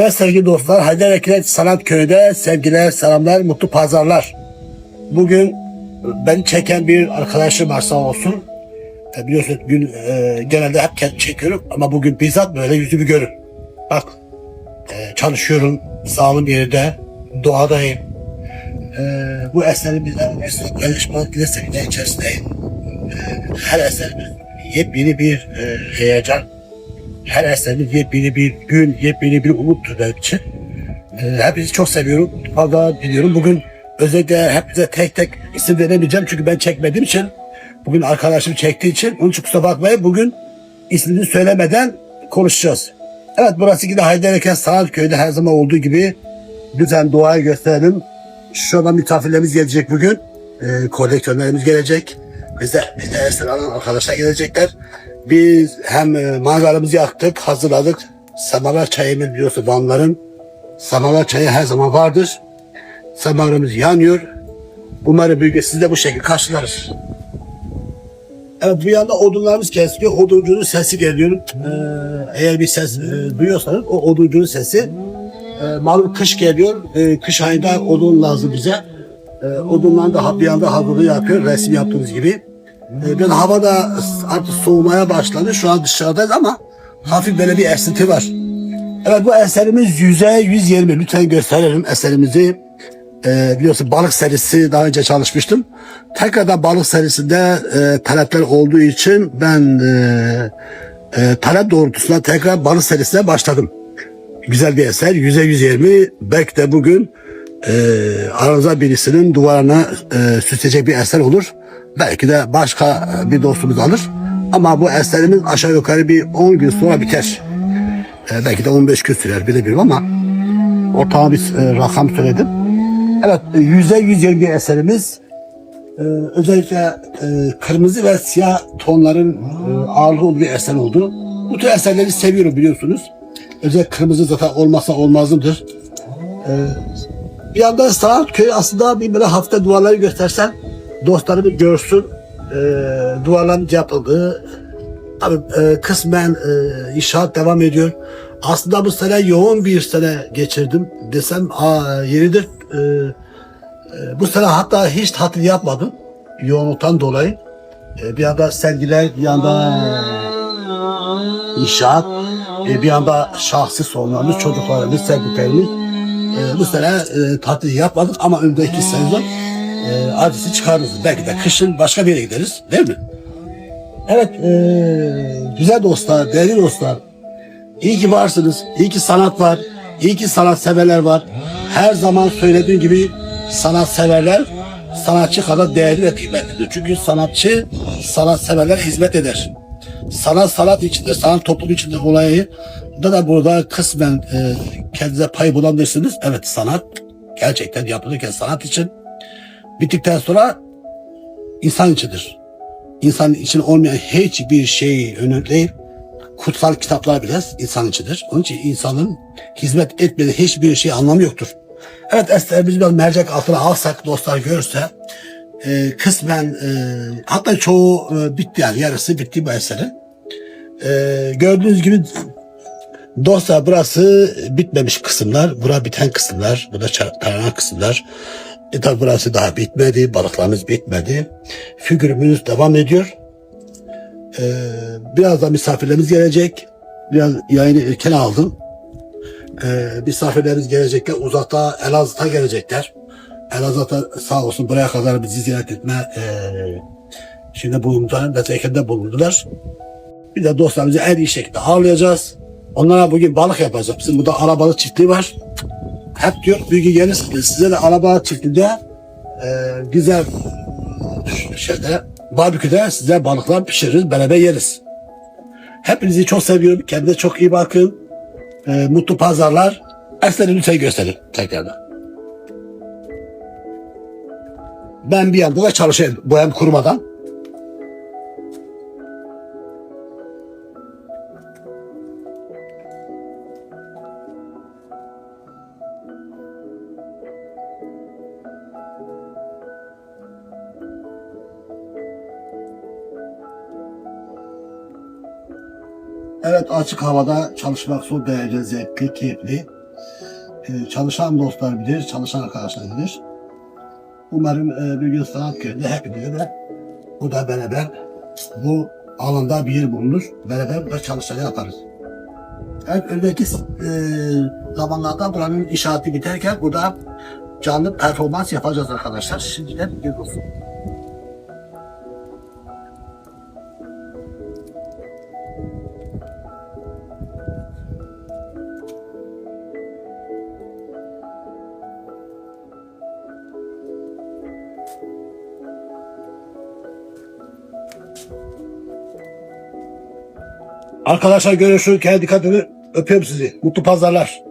Evet sevgili dostlar, Haydar Ekret Sanat Köyü'de sevgiler, selamlar, mutlu pazarlar. Bugün beni çeken bir arkadaşım var sağ olsun. E, biliyorsunuz gün e, genelde hep çekiyorum ama bugün bizzat böyle yüzümü görün. Bak e, çalışıyorum, sağlığım yerinde, doğadayım. E, bu eserimizden paylaşmak dilesek içerisindeyim. E, her eserimiz yepyeni bir e, heyecan, her eserimiz yepyeni bir gün, yepyeni bir umuttur benim için. Ee, hepinizi çok seviyorum. Fazla biliyorum. Bugün özellikle hepinize tek tek isim veremeyeceğim çünkü ben çekmediğim için. Bugün arkadaşım çektiği için. Onun için kusura bakmayın. Bugün ismini söylemeden konuşacağız. Evet burası yine Haydareken Sanat Köyü'de her zaman olduğu gibi lütfen doğayı gösterelim. Şurada misafirlerimiz gelecek bugün. Ee, kolektörlerimiz gelecek. Bize, bize eser alan arkadaşlar gelecekler. Biz hem e, mangaramızı yaktık, hazırladık. Semaver çayımız biliyorsun Vanların. Semaver çayı her zaman vardır. Semaverimiz yanıyor. Bir gün siz de bu şekilde karşılarız. Evet bir yanda odunlarımız kesiliyor. Oduncunun sesi geliyor. Ee, eğer bir ses e, duyuyorsanız o oduncunun sesi. E, malum kış geliyor. E, kış ayında odun lazım bize. E, odunların da bir yanda hazırlığı yapıyor. Resim yaptığımız gibi. E, ben havada artık soğumaya başladı. Şu an dışarıdayız ama hafif böyle bir esinti var. Evet bu eserimiz yüze 120. Lütfen gösterelim eserimizi. E, biliyorsun balık serisi daha önce çalışmıştım. Tekrardan balık serisinde e, talepler olduğu için ben e, e, talep doğrultusunda tekrar balık serisine başladım. Güzel bir eser. Yüze 120. Belki de bugün e, aranızda birisinin duvarına e, süsleyecek bir eser olur. Belki de başka bir dostumuz alır. Ama bu eserimiz aşağı yukarı bir 10 gün sonra biter. E, belki de 15 gün sürer bilemiyorum ama ortalama bir e, rakam söyledim. Evet, e, yüze 120 bir eserimiz. E, özellikle e, kırmızı ve siyah tonların e, ağırlığı olduğu bir eser oldu. Bu tür eserleri seviyorum biliyorsunuz. Özellikle kırmızı zaten olmazsa olmazımdır. E, bir yandan sanat köyü aslında bir böyle hafta duvarları göstersen dostlarımız görsün e, duvarların yapıldığı tabii e, kısmen e, inşaat devam ediyor. Aslında bu sene yoğun bir sene geçirdim desem aa, yeridir. E, e, bu sene hatta hiç tatil yapmadım yoğunluktan dolayı. E, bir yanda sergiler, bir yanda inşaat, e, bir yanda şahsi sorunlarımız, çocuklarımız, sevdiklerimiz. E, bu sene e, tatil yapmadık ama önümüzdeki sezon e, acısı çıkarırız. Belki de kışın başka bir yere gideriz değil mi? Evet e, güzel dostlar, değerli dostlar. İyi ki varsınız. İyi ki sanat var. İyi ki sanat severler var. Her zaman söylediğim gibi sanat severler sanatçı kadar değerli ve kıymetlidir. Çünkü sanatçı sanat severler hizmet eder. Sanat sanat içinde, sanat toplum içinde olayı da da burada kısmen e, kendinize pay bulabilirsiniz. Evet sanat gerçekten yapılırken sanat için bittikten sonra insan içindir. İnsan için olmayan hiçbir şey önemli değil. Kutsal kitaplar bile insan içindir. Onun için insanın hizmet etmediği hiçbir şey anlamı yoktur. Evet eserimizi biraz mercek altına alsak dostlar görürse e, kısmen e, hatta çoğu e, bitti yani yarısı bitti bu eserin. E, gördüğünüz gibi dostlar burası bitmemiş kısımlar. Bura biten kısımlar. Bu da çar- taranan kısımlar. E tabi burası daha bitmedi. Balıklarımız bitmedi. Figürümüz devam ediyor. E, birazdan misafirlerimiz gelecek. Biraz yayını erken aldım. E, misafirlerimiz gelecekler. Uzakta Elazığ'da gelecekler. Elazığ'da sağ olsun buraya kadar bizi ziyaret etme e, şimdi bulundular. Nezaketle bulundular. Bir de dostlarımızı en iyi şekilde ağırlayacağız. Onlara bugün balık yapacağız. Bizim burada arabalık çiftliği var. Hep diyor bir gün gelirsiniz. Size de arabalık çiftliğinde e, güzel şeyde barbeküde size balıklar pişiririz. Beraber yeriz. Hepinizi çok seviyorum. Kendinize çok iyi bakın. E, mutlu pazarlar. Esleri lütfen gösterin tekrardan. Ben bir yanda da çalışayım boyam kurumadan. Evet açık havada çalışmak son derece zevkli, keyifli. e, çalışan dostlar bilir, çalışan arkadaşlar bilir. Umarım e, bir gün sanat köyünde hepimize de bu da beraber bu alanda bir yer bulunur. Beraber burada çalışmalar yaparız. Evet, önümüzdeki e, zamanlarda buranın inşaatı biterken burada canlı performans yapacağız arkadaşlar. Şimdiden bir olsun. Arkadaşlar görüşürüz. Kendine dikkat edin. Öpüyorum sizi. Mutlu pazarlar.